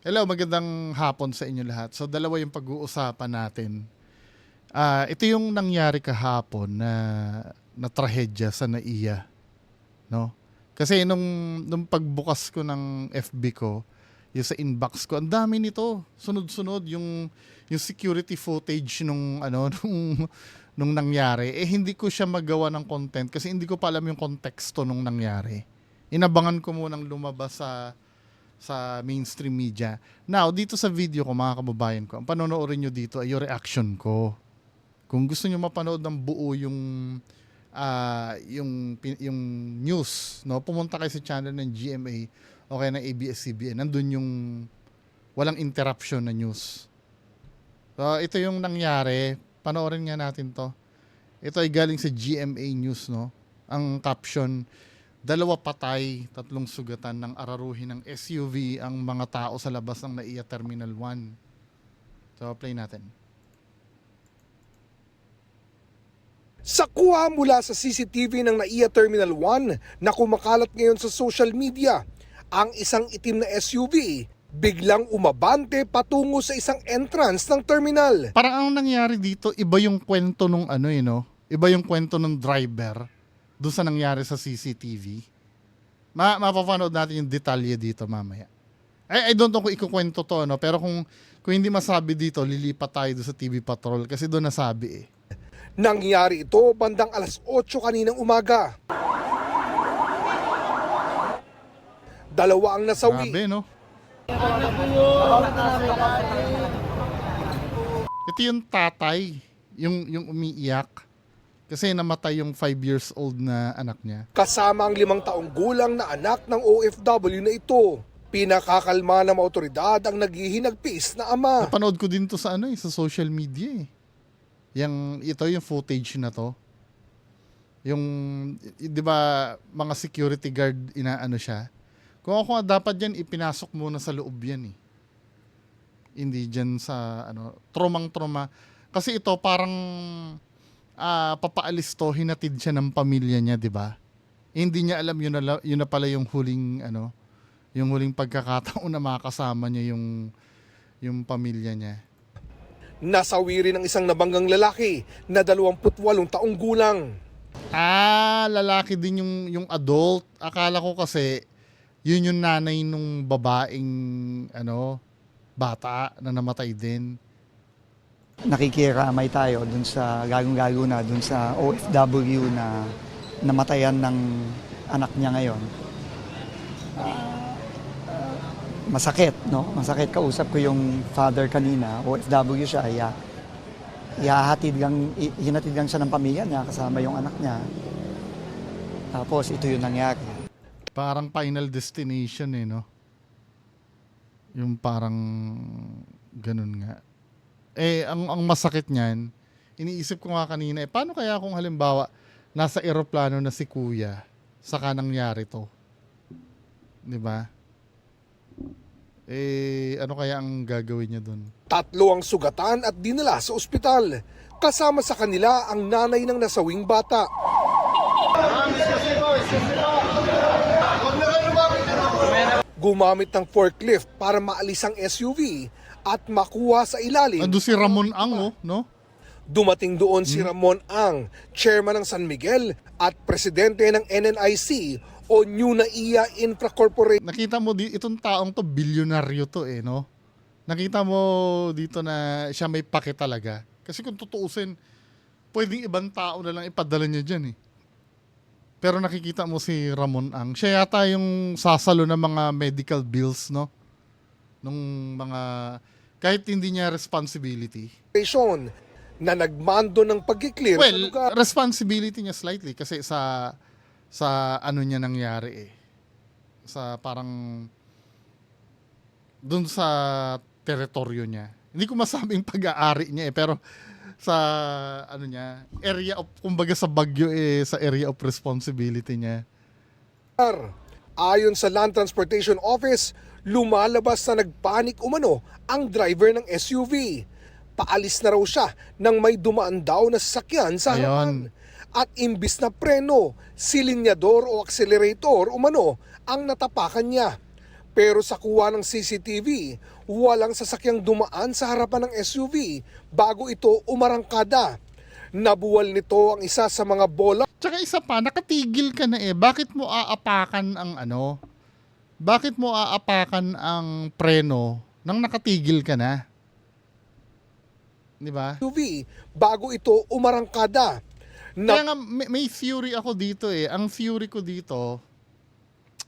Hello, magandang hapon sa inyo lahat. So dalawa yung pag-uusapan natin. Ah, ito yung nangyari kahapon na na trahedya sa NAIA, no? Kasi nung nung pagbukas ko ng FB ko, yung sa inbox ko, ang dami nito. Sunod-sunod yung yung security footage nung ano nung nung nangyari. Eh hindi ko siya magawa ng content kasi hindi ko pa alam yung konteksto nung nangyari. Inabangan ko munang lumabas sa sa mainstream media. Now, dito sa video ko, mga kababayan ko, ang panonoodin nyo dito ay yung reaction ko. Kung gusto nyo mapanood ng buo yung ah, yung yung news, no, pumunta kayo sa channel ng GMA o kaya ng ABS-CBN. Nandun yung walang interruption na news. So, ito yung nangyari. Panoorin nga natin to. Ito ay galing sa GMA News, no? Ang caption, dalawa patay, tatlong sugatan ng araruhin ng SUV ang mga tao sa labas ng NAIA Terminal 1. So, play natin. Sa kuha mula sa CCTV ng NAIA Terminal 1 na kumakalat ngayon sa social media, ang isang itim na SUV biglang umabante patungo sa isang entrance ng terminal. Parang ang nangyari dito, iba yung kwento nung ano eh, no? Iba yung kwento ng driver doon sa nangyari sa CCTV. Ma mapapanood natin yung detalye dito mamaya. I, I don't know kung ikukwento to, no? Pero kung, kung hindi masabi dito, lilipat tayo doon sa TV Patrol kasi doon nasabi eh. Nangyari ito bandang alas 8 kaninang umaga. Dalawa ang nasawi. Grabe, no? Ito yung tatay, yung, yung umiiyak. Kasi namatay yung 5 years old na anak niya. kasama ang limang taong gulang na anak ng OFW na ito. Pinakakalma ng mga otoridad ang naghihinagpis na ama. Napanood ko din to sa ano eh, sa social media eh. Yung, ito yung footage na to. Yung, di ba, mga security guard, inaano siya. Kung ako dapat yan, ipinasok muna sa loob yan eh. Hindi dyan sa, ano, tromang-troma. Kasi ito parang, ah, papaalis to, hinatid siya ng pamilya niya, di ba? Hindi niya alam yun na, yun na pala yung huling, ano, yung huling pagkakataon na makakasama niya yung, yung pamilya niya. Nasawi rin ang isang nabanggang lalaki na 28 taong gulang. Ah, lalaki din yung yung adult. Akala ko kasi yun yung nanay nung babaeng ano bata na namatay din. Nakikiramay tayo dun sa gagong-gago na dun sa OFW na namatayan ng anak niya ngayon. Ah, masakit, no? Masakit. Kausap ko yung father kanina, OFW siya, iya, ihahatid gang, i- hinatid gang siya ng pamilya niya kasama yung anak niya. Tapos ito yung nangyari. Parang final destination eh, no? Yung parang ganun nga. Eh, ang, ang masakit niyan, iniisip ko nga kanina, eh, paano kaya kung halimbawa, nasa eroplano na si kuya, saka nangyari to? Di ba? Eh, ano kaya ang gagawin niya dun? Tatlo ang sugatan at dinala sa ospital. Kasama sa kanila ang nanay ng nasawing bata. Gumamit ng forklift para maalis ang SUV at makuha sa ilalim. Ando si Ramon Ang, oh, no? Dumating doon si Ramon Ang, chairman ng San Miguel at presidente ng NNIC o New Naiya Infra Corporation. Nakita mo, di, itong taong to, bilyonaryo to eh, no? Nakita mo dito na siya may pake talaga. Kasi kung tutuusin, pwedeng ibang tao na lang ipadala niya dyan eh. Pero nakikita mo si Ramon Ang. Siya yata yung sasalo ng mga medical bills, no? Nung mga... Kahit hindi niya responsibility. na nagmando ng pag-clear sa Well, lugar. responsibility niya slightly kasi sa sa ano niya nangyari eh. Sa parang dun sa teritoryo niya. Hindi ko masabing pag-aari niya eh, pero sa ano niya, area of kumbaga sa Bagyo eh sa area of responsibility niya. Ayon sa Land Transportation Office, lumalabas na nagpanik umano ang driver ng SUV. Paalis na raw siya nang may dumaan daw na sasakyan sa harapan. At imbis na preno, silinyador o accelerator umano ang natapakan niya. Pero sa kuha ng CCTV, walang sasakyang dumaan sa harapan ng SUV bago ito umarangkada. Nabuwal nito ang isa sa mga bola Tsaka isa pa, nakatigil ka na eh. Bakit mo aapakan ang ano? Bakit mo aapakan ang preno nang nakatigil ka na? Di ba? SUV bago ito umarangkada. Na Kaya nga, may, may theory ako dito eh. Ang theory ko dito,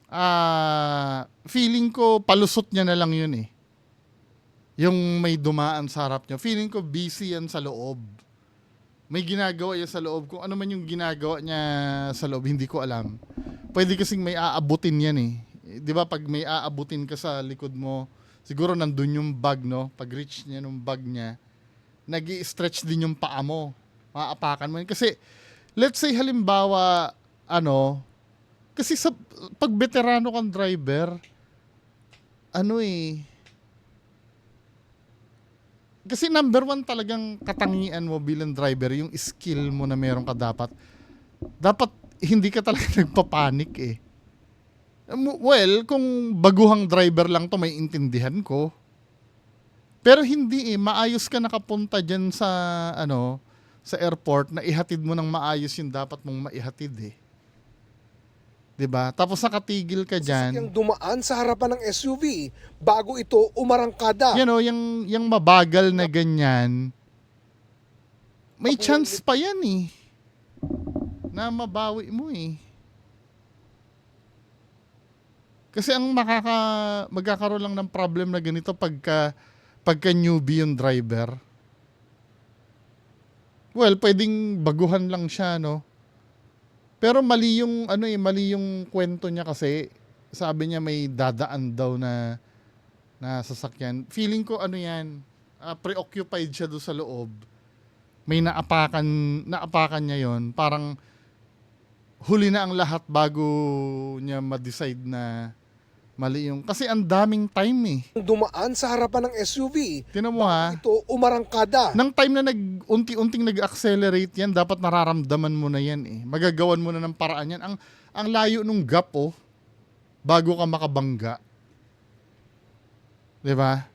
ah, feeling ko palusot niya na lang yun eh. Yung may dumaan sa harap niya. Feeling ko busy yan sa loob. May ginagawa yan sa loob. Kung ano man yung ginagawa niya sa loob, hindi ko alam. Pwede kasing may aabutin yan eh. Eh, Di ba pag may aabutin ka sa likod mo, siguro nandun yung bag, no? Pag reach niya nung bag niya, nag stretch din yung paa mo. Maapakan mo yun. Kasi, let's say halimbawa, ano, kasi sa, pag veterano kang driver, ano eh, kasi number one talagang katangian mo bilang driver, yung skill mo na meron ka dapat. Dapat hindi ka talaga nagpapanik eh. Well, kung baguhang driver lang to may intindihan ko. Pero hindi eh, maayos ka nakapunta dyan sa, ano, sa airport na ihatid mo ng maayos yung dapat mong maihatid eh. 'Di ba? Tapos nakatigil ka sasakyang dyan. dumaan sa harapan ng SUV bago ito umarangkada. You know, yung, yung mabagal na ganyan, may chance pa yan eh. Na mabawi mo eh. Kasi ang makaka, magkakaroon lang ng problem na ganito pagka, pagka newbie yung driver. Well, pwedeng baguhan lang siya, no? Pero mali yung, ano eh, mali yung kwento niya kasi, sabi niya may dadaan daw na, na sasakyan. Feeling ko ano yan, ah, preoccupied siya doon sa loob. May naapakan, naapakan niya yon Parang huli na ang lahat bago niya ma-decide na mali yung... Kasi ang daming time eh. Dumaan sa harapan ng SUV Tinan mo ha, ito umarangkada. nang time na nag unti-unting nag-accelerate yan, dapat nararamdaman mo na yan eh. Magagawan mo na ng paraan yan. Ang, ang layo nung gap oh, bago ka makabangga. 'Di ba?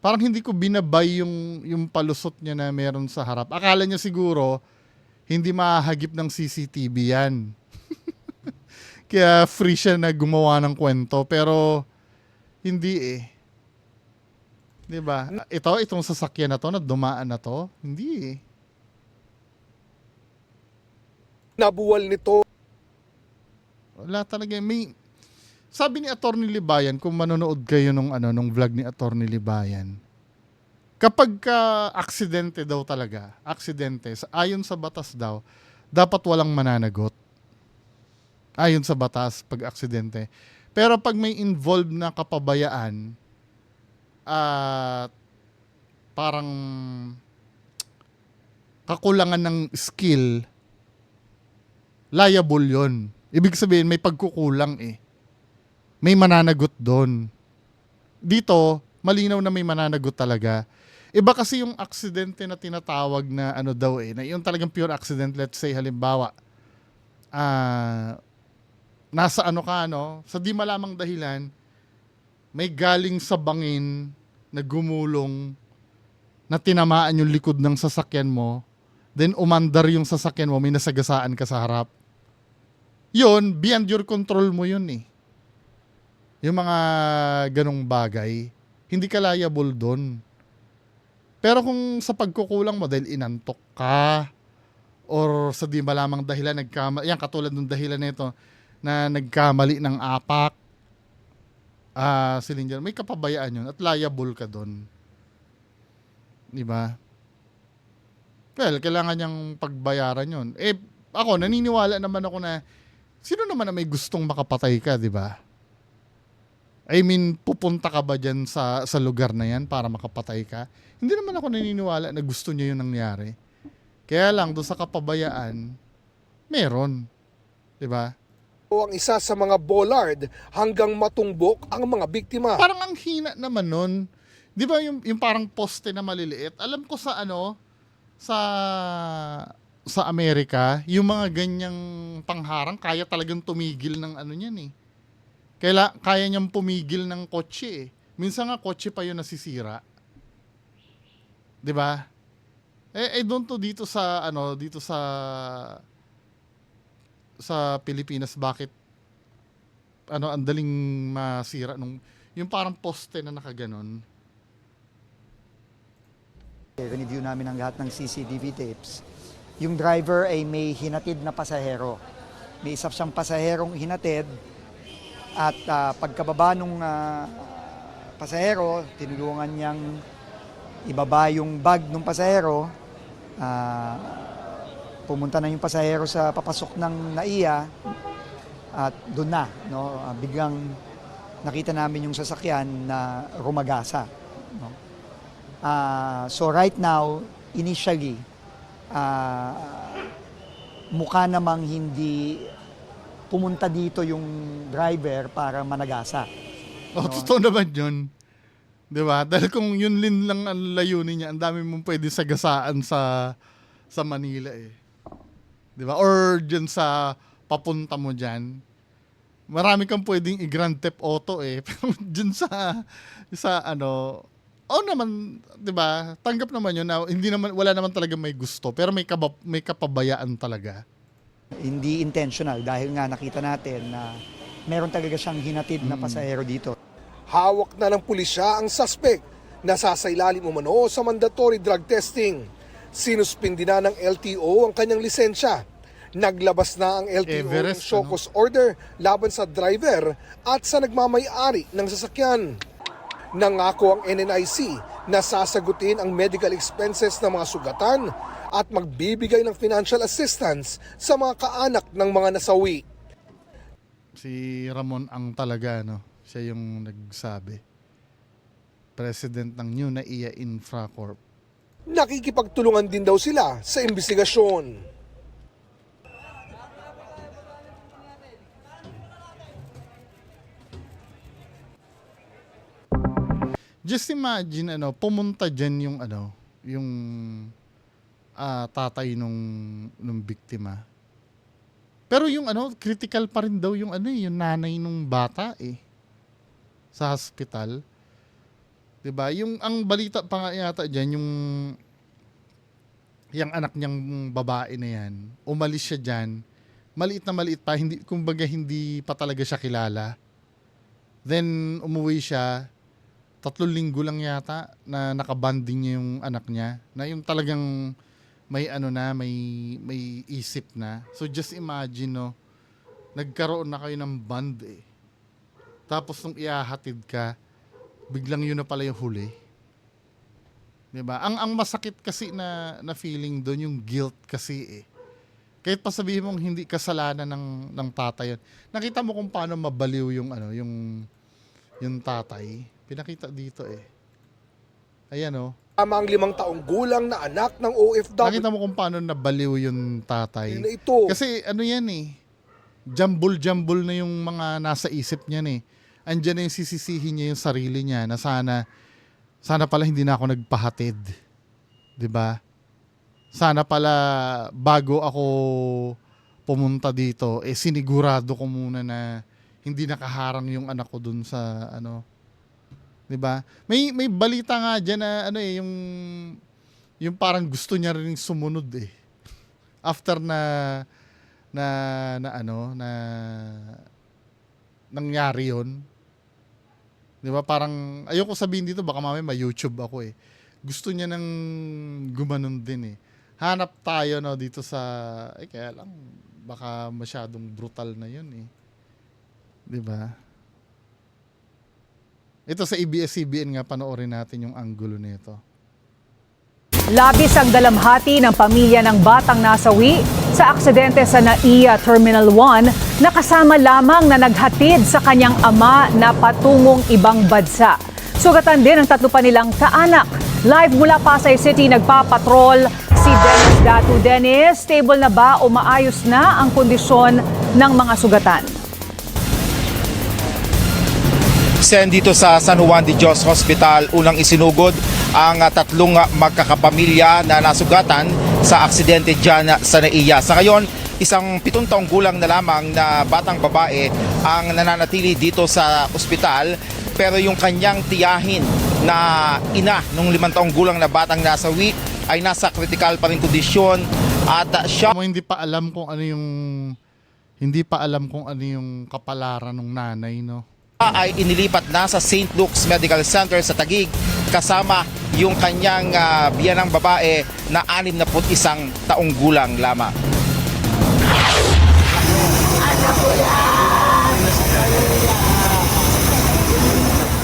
Parang hindi ko binabay yung yung palusot niya na meron sa harap. Akala niya siguro hindi mahagip ng CCTV yan. Kaya free siya na gumawa ng kwento pero hindi eh. 'Di ba? Ito itong sasakyan na to na dumaan na to, hindi eh. Nabuwal nito Wala talaga may sabi ni Attorney Libayan kung manonood kayo nung ano nung vlog ni Attorney Libayan. Kapag ka aksidente daw talaga, aksidente, sa- ayon sa batas daw, dapat walang mananagot. Ayon sa batas pag aksidente. Pero pag may involved na kapabayaan, at parang kakulangan ng skill, liable yon. Ibig sabihin, may pagkukulang eh. May mananagot doon. Dito, malinaw na may mananagot talaga. Iba kasi yung aksidente na tinatawag na ano daw eh, na yung talagang pure accident, let's say halimbawa, ah, nasa ano ka no, sa di malamang dahilan, may galing sa bangin na gumulong na tinamaan yung likod ng sasakyan mo, then umandar yung sasakyan mo, may nasagasaan ka sa harap. Yun, beyond your control mo yun eh. Yung mga ganong bagay, hindi ka liable doon. Pero kung sa pagkukulang mo dahil inantok ka, or sa di malamang dahilan nagkamali, yan katulad ng dahilan nito, na nagkamali ng apak, ah cylinder, may kapabayaan yun at liable ka doon. Di ba? Well, kailangan niyang pagbayaran yun. Eh, ako, naniniwala naman ako na sino naman na may gustong makapatay ka, di ba? I mean, pupunta ka ba dyan sa, sa lugar na yan para makapatay ka? Hindi naman ako naniniwala na gusto niya yung nangyari. Kaya lang, doon sa kapabayaan, meron. Di ba? ang isa sa mga bollard hanggang matumbok ang mga biktima. Parang ang hina naman nun. Di ba yung, yung parang poste na maliliit? Alam ko sa ano, sa sa Amerika, yung mga ganyang pangharang, kaya talagang tumigil ng ano niyan eh. Kaila, kaya niyang pumigil ng kotse eh. Minsan nga kotse pa yun nasisira. 'Di ba? Eh, I don't know dito sa ano, dito sa sa Pilipinas bakit ano ang daling masira nung yung parang poste na nakaganon. Review namin ang lahat ng CCTV tapes. Yung driver ay may hinatid na pasahero. May isa siyang pasaherong hinatid at ah, pagkababa nung ah, pasahero, tinulungan niyang ibaba yung bag ng pasahero. Ah, pumunta na yung pasahero sa papasok ng NAIA at doon na, no, ah, biglang nakita namin yung sasakyan na rumagasa. No? Ah, so right now, initially, ah, mukha namang hindi pumunta dito yung driver para managasa. Oh, totoo naman yun. 'Di ba? Dahil kung yun lin lang ang layunin niya, ang dami mong pwede sagasaan sa sa Manila eh. 'Di ba? Or dyan sa papunta mo diyan. Marami kang pwedeng i-grand theft auto eh. Pero dyan sa sa ano, oh naman, 'di ba? Tanggap naman yun na hindi naman wala naman talaga may gusto, pero may kaba, may kapabayaan talaga. Hindi intentional dahil nga nakita natin na meron talaga siyang hinatid na pasahero dito. Hawak na ng pulisya ang suspect na sasailalim umano sa mandatory drug testing. Sinuspindi na ng LTO ang kanyang lisensya. Naglabas na ang LTO ng Everest, show ano? cause order laban sa driver at sa nagmamayari ng sasakyan. Nangako ang NNIC na sasagutin ang medical expenses ng mga sugatan at magbibigay ng financial assistance sa mga kaanak ng mga nasawi. Si Ramon ang talaga no. Siya yung nagsabi. President ng New Naiya Infra Corp. Nakikipagtulungan din daw sila sa investigasyon. Just imagine ano, pumunta diyan yung ano, yung ah, tatay nung nung biktima. Pero yung ano, critical pa rin daw yung ano, eh, yung nanay nung bata eh sa hospital. 'Di ba? Yung ang balita pa nga yata diyan yung yung anak niyang babae na yan, umalis siya diyan. Maliit na maliit pa, hindi kumbaga hindi pa talaga siya kilala. Then umuwi siya, tatlong linggo lang yata na nakabanding niya yung anak niya na yung talagang may ano na may may isip na so just imagine no nagkaroon na kayo ng band eh tapos nung iahatid ka biglang yun na pala yung huli. 'di ba ang ang masakit kasi na na feeling doon yung guilt kasi eh. Kahit pa sabihin mong hindi kasalanan ng ng tatay yun. Nakita mo kung paano mabaliw yung ano yung yung tatay? Pinakita dito eh. Ayan oh. Tama ang limang taong gulang na anak ng OFW nakita mo kung paano nabaliw yung tatay? Na ito. kasi ano yan eh jambul-jambul na yung mga nasa isip niya eh andyan na yung sisisihin niya yung sarili niya na sana sana pala hindi na ako nagpahatid. Ba? Sana pala bago ako pumunta dito eh sinigurado ko muna na hindi nakaharang yung anak ko dun sa ano. 'di ba? May may balita nga diyan na ano eh yung yung parang gusto niya rin sumunod eh. After na na na ano na nangyari yon 'di ba? Parang ayoko sabihin dito baka mamaya may YouTube ako eh. Gusto niya nang gumanon din eh. Hanap tayo no dito sa eh kaya lang baka masyadong brutal na yun eh. 'di ba? Ito sa ABS-CBN nga panoorin natin yung angulo nito Labis ang dalamhati ng pamilya ng batang nasawi sa aksidente sa NAIA Terminal 1 na kasama lamang na naghatid sa kanyang ama na patungong ibang bansa. Sugatan din ang tatlo pa nilang kaanak. Live mula Pasay City, nagpapatrol si Dennis Datu. Dennis, stable na ba o maayos na ang kondisyon ng mga sugatan? Sen dito sa San Juan de Dios Hospital, unang isinugod ang ah, tatlong ah, magkakapamilya na nasugatan sa aksidente dyan sa NAIA. Sa ngayon, isang pitong taong gulang na lamang na batang babae ang nananatili dito sa ospital pero yung kanyang tiyahin na ina nung limang taong gulang na batang nasawi ay nasa critical pa rin kondisyon at siya hindi pa alam kung ano yung hindi pa alam kung ano yung kapalaran ng nanay, no? Ay inilipat na sa St. Luke's Medical Center sa Taguig kasama yung kanyang uh, biyanang babae na 61 taong gulang lamang.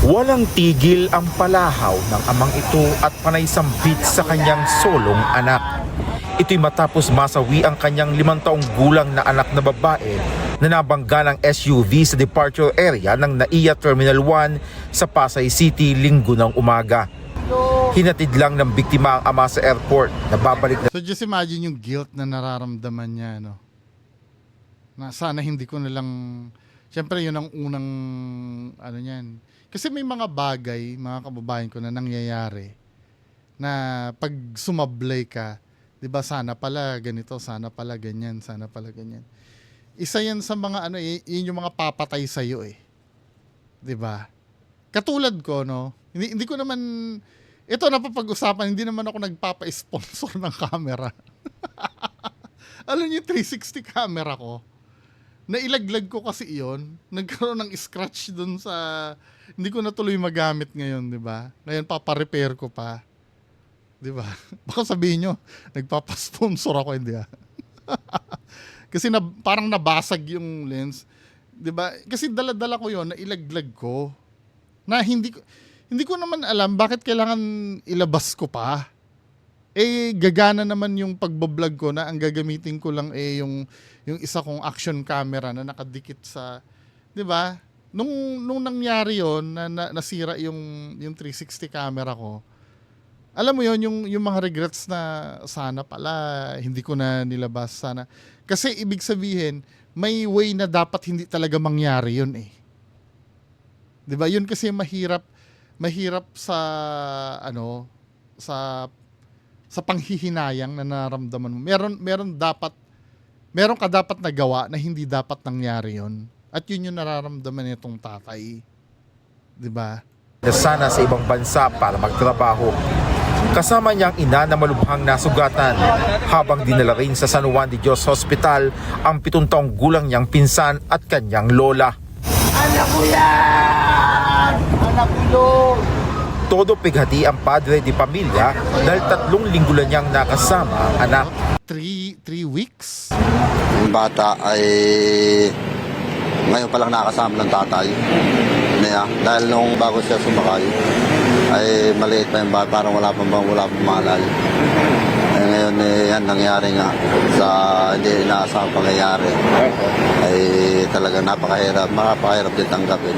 Walang tigil ang palahaw ng amang ito at panay sambit sa kanyang solong anak. Ito'y matapos masawi ang kanyang limang taong gulang na anak na babae na nabangga ng SUV sa departure area ng NAIA Terminal 1 sa Pasay City linggo ng umaga. Hinatid lang ng biktima ang ama sa airport na babalik na So just imagine yung guilt na nararamdaman niya, no? Na sana hindi ko na lang... Siyempre, yun ang unang... Ano niyan. Kasi may mga bagay, mga kababayan ko na nangyayari na pag sumablay ka, di ba sana pala ganito, sana pala ganyan, sana pala ganyan. Isa yan sa mga ano, y- yun yung mga papatay sa'yo eh. Di ba? Katulad ko, no? Hindi, hindi ko naman... Ito napapag-usapan, hindi naman ako nagpapa-sponsor ng camera. Alam niyo, 360 camera ko. Nailaglag ko kasi iyon. Nagkaroon ng scratch dun sa... Hindi ko na tuloy magamit ngayon, di ba? Ngayon, paparepair ko pa. Di ba? Baka sabihin nyo, nagpapasponsor ako, hindi ah. Kasi na, parang nabasag yung lens. Di ba? Kasi dala-dala ko yon na ilaglag ko. Na hindi ko, hindi ko naman alam bakit kailangan ilabas ko pa. Eh, gagana naman yung pagbablog ko na ang gagamitin ko lang eh yung, yung isa kong action camera na nakadikit sa, di ba? Nung, nung nangyari yon na, na nasira yung, yung 360 camera ko, alam mo yon yung, yung mga regrets na sana pala hindi ko na nilabas sana. Kasi ibig sabihin, may way na dapat hindi talaga mangyari yun eh. 'Di ba? Yun kasi mahirap mahirap sa ano sa sa panghihinayang na naramdaman mo. Meron meron dapat meron ka dapat nagawa na hindi dapat nangyari yon. At yun yung nararamdaman nitong tatay. 'Di ba? Sana sa ibang bansa para magtrabaho. Kasama niya ang ina na malubhang nasugatan habang dinala rin sa San Juan de Dios Hospital ang pitong taong gulang niyang pinsan at kanyang lola. Todo pighati ang padre di pamilya dahil tatlong linggo na niyang nakasama ang anak. Three, three weeks? Yung bata ay ngayon pa lang nakasama ng tatay niya. Dahil nung bago siya sumakay, ay maliit pa yung bata, parang wala pa bang wala pang malay. Eh, ngayon eh, yan nangyari nga sa hindi inaasahang pangyayari. Ay talagang napakahirap, napakahirap din tanggapin.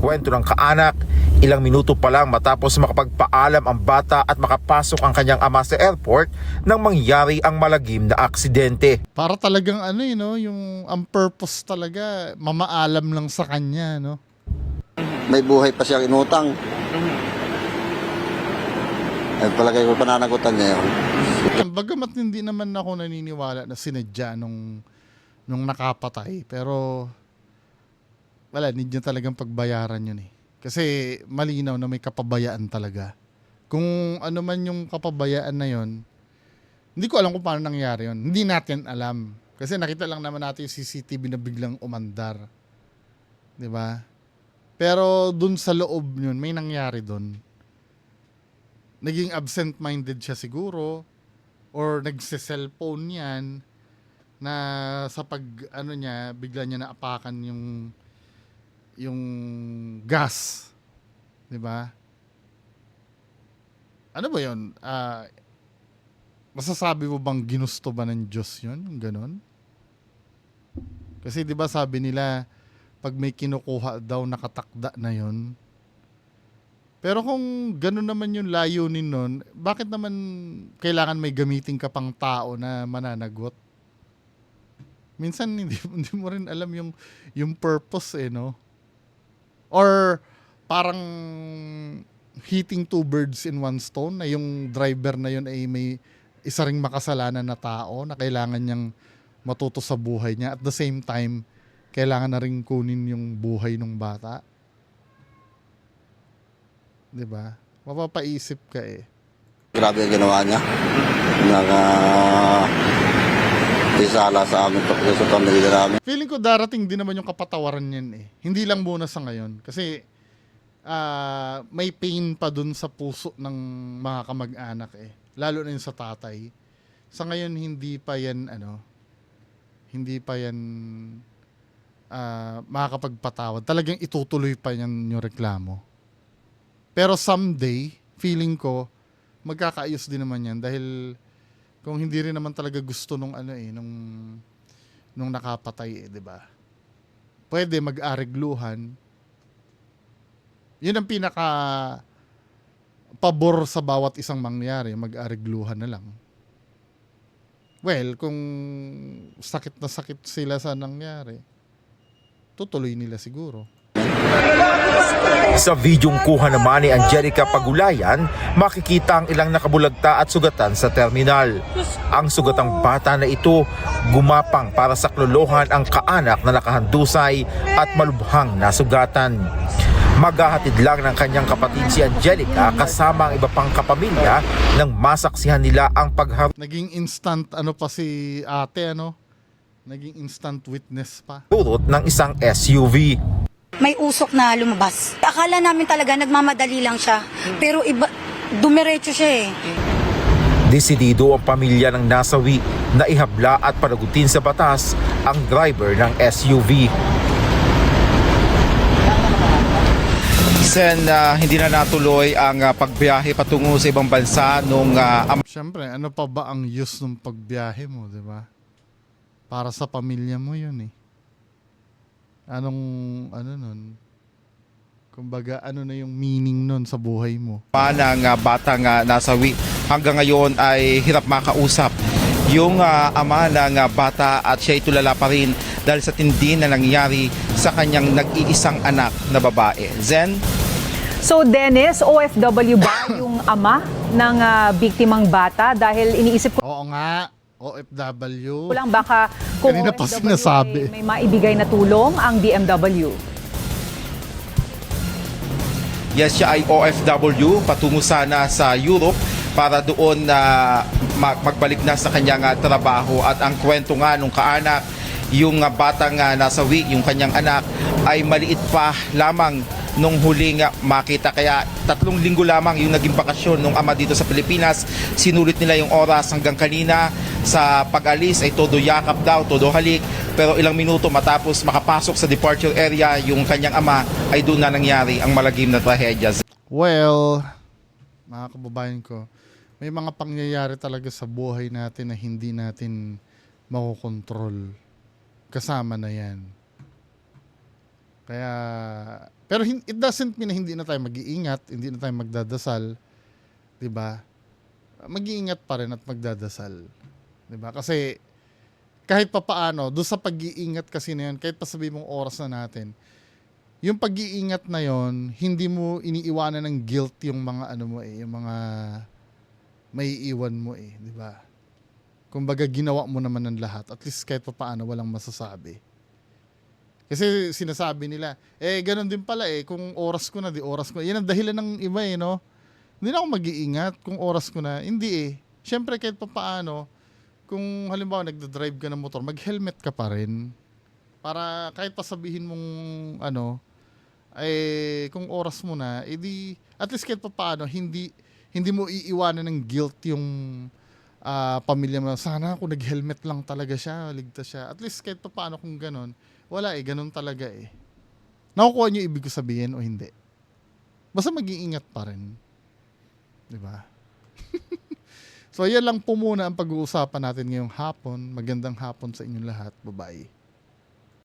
Kwento ng kaanak, ilang minuto pa lang matapos makapagpaalam ang bata at makapasok ang kanyang ama sa airport nang mangyari ang malagim na aksidente. Para talagang ano eh, no? Yung ang purpose talaga, mamaalam lang sa kanya, no? May buhay pa siyang inutang. Ay palagay ko pananagutan niya yun. Bagamat hindi naman ako naniniwala na sinadya nung, nung nakapatay. Pero, wala, need nyo talagang pagbayaran yun eh. Kasi malinaw na may kapabayaan talaga. Kung ano man yung kapabayaan na yon hindi ko alam kung paano nangyari yun. Hindi natin alam. Kasi nakita lang naman natin yung CCTV na biglang umandar. Di ba? Pero dun sa loob yun, may nangyari dun. Naging absent-minded siya siguro or nagse-cellphone yan na sa pag ano niya bigla niya naapakan yung yung gas. 'di ba? Ano ba yun? Ah, masasabi mo bang ginusto ba ng Diyos yun? Yung ganon? Kasi 'di ba sabi nila pag may kinukuha daw nakatakda na yun pero kung gano'n naman yung layunin nun, bakit naman kailangan may gamitin ka pang tao na mananagot? Minsan hindi, hindi mo rin alam yung, yung purpose eh, no? Or parang hitting two birds in one stone na yung driver na yun ay may isa ring makasalanan na tao na kailangan niyang matuto sa buhay niya. At the same time, kailangan na rin kunin yung buhay ng bata. 'Di ba? Mapapaisip ka eh. Grabe ang ginawa niya. Naka isala sa amin pag sa pamilya namin. Feeling ko darating din naman yung kapatawaran niyan eh. Hindi lang muna sa ngayon. Kasi ah, may pain pa dun sa puso ng mga kamag-anak eh. Lalo na yung sa tatay. Sa ngayon hindi pa yan ano, hindi pa yan ah, makakapagpatawad. Talagang itutuloy pa yan yung reklamo. Pero someday, feeling ko, magkakaayos din naman yan dahil kung hindi rin naman talaga gusto nung ano eh, nung nung nakapatay eh, 'di ba? Pwede mag-arigluhan. 'Yun ang pinaka pabor sa bawat isang mangyari, mag-arigluhan na lang. Well, kung sakit na sakit sila sa nangyari, tutuloy nila siguro. Sa videong kuha naman ni Angelica Pagulayan, makikita ang ilang nakabulagta at sugatan sa terminal. Ang sugatang bata na ito, gumapang para sa klolohan ang kaanak na nakahandusay at malubhang nasugatan. Maghahatid lang ng kanyang kapatid si Angelica kasama ang iba pang kapamilya nang masaksihan nila ang pagharap Naging instant ano pa si ate ano? Naging instant witness pa. ng isang SUV. may usok na lumabas. Akala namin talaga nagmamadali lang siya. Pero iba, dumiretso siya eh. Desidido ang pamilya ng nasawi na ihabla at panagutin sa batas ang driver ng SUV. Sen, ah, hindi na natuloy ang ah, pagbiyahe patungo sa ibang bansa nung ama Siyempre, ano pa ba ang use ng pagbiyahe mo, 'di ba? Para sa pamilya mo 'yun eh. Anong ano nun? Kumbaga, ano na yung meaning nun sa buhay mo? ng ah, batang ah, nasawi. Hanggang ngayon ay hirap makausap yung ah, ama ng ah, bata at siya ay tulala pa rin dahil sa tindi na nangyari sa kanyang nag-iisang anak na babae. Zen? So Dennis, OFW ba yung ama ng ah, biktimang bata? Dahil iniisip ko Oo nga, OFW. lang baka kung Kanina pa OFW sinasabi. ay may maibigay na tulong ang DMW. Yes, siya ay OFW patungo sana sa Europe para doon na mag- magbalik na sa kanyang ah, trabaho at ang kwento nga nung kaanak yung ah, batang ah, nasawi, yung kanyang anak ay maliit pa lamang nung huling makita kaya tatlong linggo lamang yung naging bakasyon nung ama dito sa Pilipinas sinulit nila yung oras hanggang kanina sa pag-alis ay todo yakap daw, todo halik pero ilang minuto matapos makapasok sa departure area yung kanyang ama ay doon na nangyari ang malagim na trahedya Well, mga kababayan ko, may mga pangyayari talaga sa buhay natin na hindi natin makokontrol. Kasama na yan. Kaya, pero it doesn't mean na hindi na tayo mag-iingat, hindi na tayo magdadasal. 'Di ba? Mag-iingat pa rin at magdadasal. 'Di ba? Kasi, kahit pa paano, doon sa pag-iingat kasi na yun, kahit pa sabihin mong oras na natin, yung pag-iingat na yon hindi mo iniiwanan ng guilt yung mga ano mo eh, yung mga may iwan mo eh, di ba? Kumbaga ginawa mo naman ng lahat, at least kahit pa paano walang masasabi. Kasi sinasabi nila, eh ganun din pala eh, kung oras ko na, di oras ko. Yan ang dahilan ng iba eh, no? Hindi na ako mag-iingat kung oras ko na. Hindi eh. Siyempre kahit pa paano, kung halimbawa nagda-drive ka ng motor, mag-helmet ka pa rin. Para kahit pa sabihin mong ano, eh kung oras mo na, edi at least kahit pa paano hindi hindi mo iiwanan ng guilt yung ah, pamilya mo. Sana kung nag-helmet lang talaga siya, ligtas siya. At least kahit pa paano kung ganun, wala eh, ganun talaga eh. Nakukuha niyo ibig ko sabihin o hindi? Basta mag-iingat pa rin. Di ba? so, yan lang po muna ang pag-uusapan natin ngayong hapon. Magandang hapon sa inyong lahat. Bye-bye.